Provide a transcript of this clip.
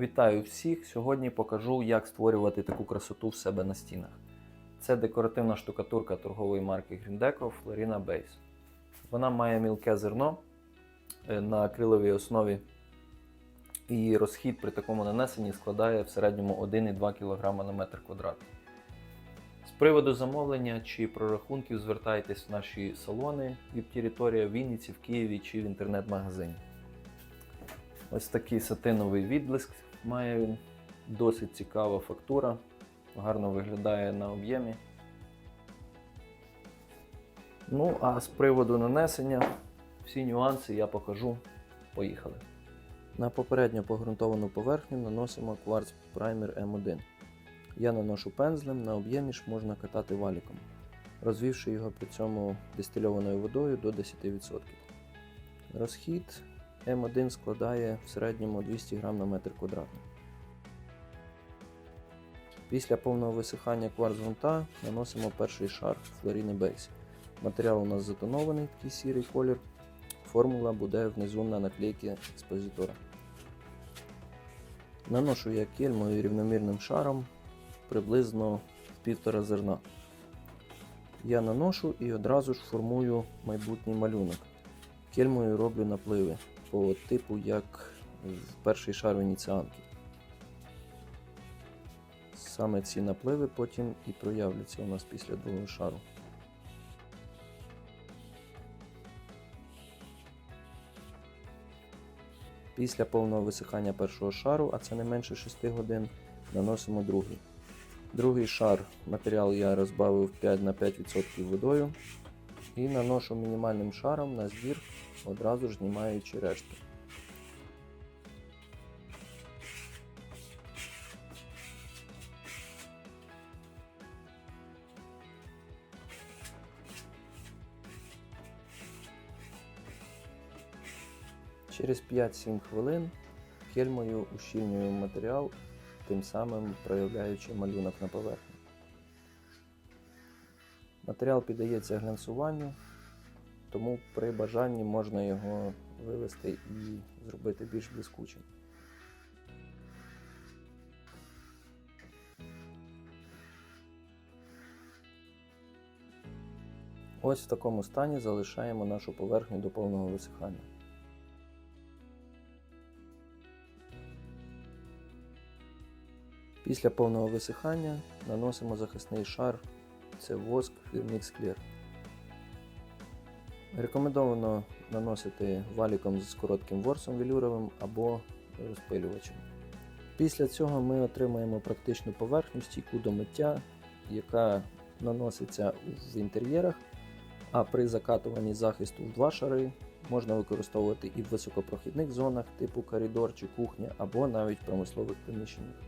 Вітаю всіх! Сьогодні покажу, як створювати таку красоту в себе на стінах. Це декоративна штукатурка торгової марки Greendeco Florina Base. Вона має мілке зерно е, на акриловій основі, і розхід при такому нанесенні складає в середньому 1,2 кг на метр квадратний. З приводу замовлення чи прорахунків звертайтесь в наші салони від території в Вінниці, в Києві чи в інтернет-магазині. Ось такий сатиновий відблиск має він. Досить цікава фактура, гарно виглядає на об'ємі. Ну, а з приводу нанесення, всі нюанси я покажу. Поїхали. На попередньо погрунтовану поверхню наносимо кварц праймер М1. Я наношу пензлем, на об'ємі ж можна катати валіком, розвівши його при цьому дистильованою водою до 10%. Розхід М1 складає в середньому 200 г на метр квадратний. Після повного висихання кварц-грунта наносимо перший шар флоріни Base. Матеріал у нас затонований, такий сірий колір. Формула буде внизу на наклейці експозитора. Наношу я кельмою рівномірним шаром приблизно в півтора зерна. Я наношу і одразу ж формую майбутній малюнок. Кельмою роблю напливи по типу як перший шар венеціанки. Саме ці напливи потім і проявляться у нас після другого шару. Після повного висихання першого шару, а це не менше 6 годин, наносимо другий. Другий шар матеріал я розбавив 5 на 5% водою і наношу мінімальним шаром на збір, одразу ж знімаючи рештки. Через 5-7 хвилин кельмою ущільнюю матеріал, тим самим проявляючи малюнок на поверхні. Матеріал піддається глянцюванню, тому при бажанні можна його вивести і зробити більш блискучим. Ось в такому стані залишаємо нашу поверхню до повного висихання. Після повного висихання наносимо захисний шар, це воск Firmix Clear. Рекомендовано наносити валіком з коротким ворсом велюровим або розпилювачем. Після цього ми отримаємо практичну поверхню стійку до миття, яка наноситься в інтер'єрах, а при закатуванні захисту в два шари можна використовувати і в високопрохідних зонах типу коридор чи кухня, або навіть в промислових приміщеннях.